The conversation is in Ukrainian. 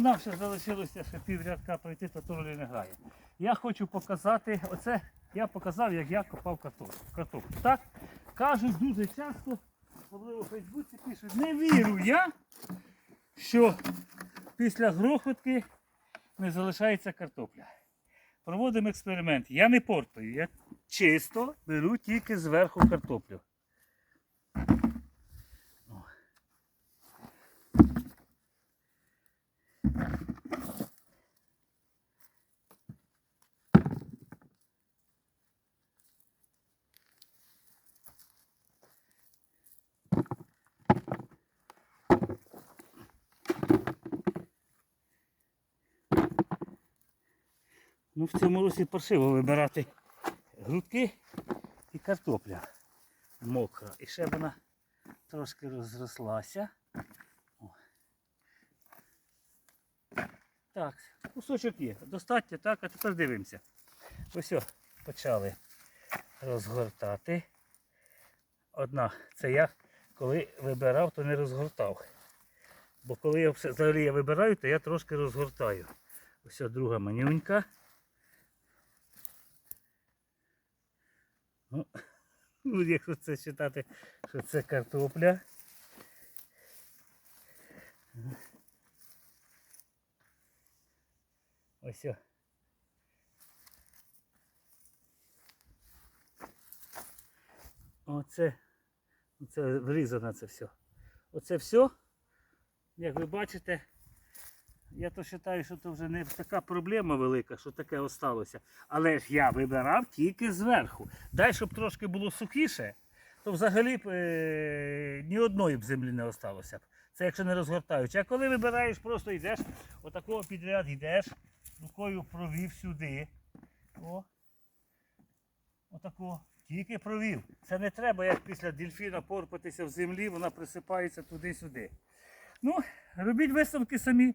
нам ще залишилося ще піврядка пройти, то то ролі не грає. Я хочу показати, оце я показав, як я копав картоплю. Так? Кажуть дуже часто, особливо у Фейсбуці пишуть, не вірю я, що після грохотки не залишається картопля. Проводимо експеримент. Я не портую, я чисто беру тільки зверху картоплю. Ну, в цьому році паршиво вибирати грудки і картопля мокра. І ще вона трошки розрослася. О. Так, кусочок є. Достатньо, так, а тепер дивимося. Ось почали розгортати. Одна, це я коли вибирав, то не розгортав. Бо коли я взагалі я вибираю, то я трошки розгортаю. Ось друга манюнька. Ну, ну, якщо це вважати, що це картопля. Ось. Оце, оце врізано це все. Оце все, як ви бачите, я то вважаю, що це вже не така проблема велика, що таке осталося. Але ж я вибирав тільки зверху. Дай, щоб трошки було сухіше, то взагалі б е, ні одної б землі не осталося. Це якщо не розгортаючи. А коли вибираєш, просто йдеш, отакого підряд йдеш, рукою провів сюди. О. Отако. Тільки провів. Це не треба, як після дельфіна порпатися в землі, вона присипається туди-сюди. Ну, робіть висновки самі.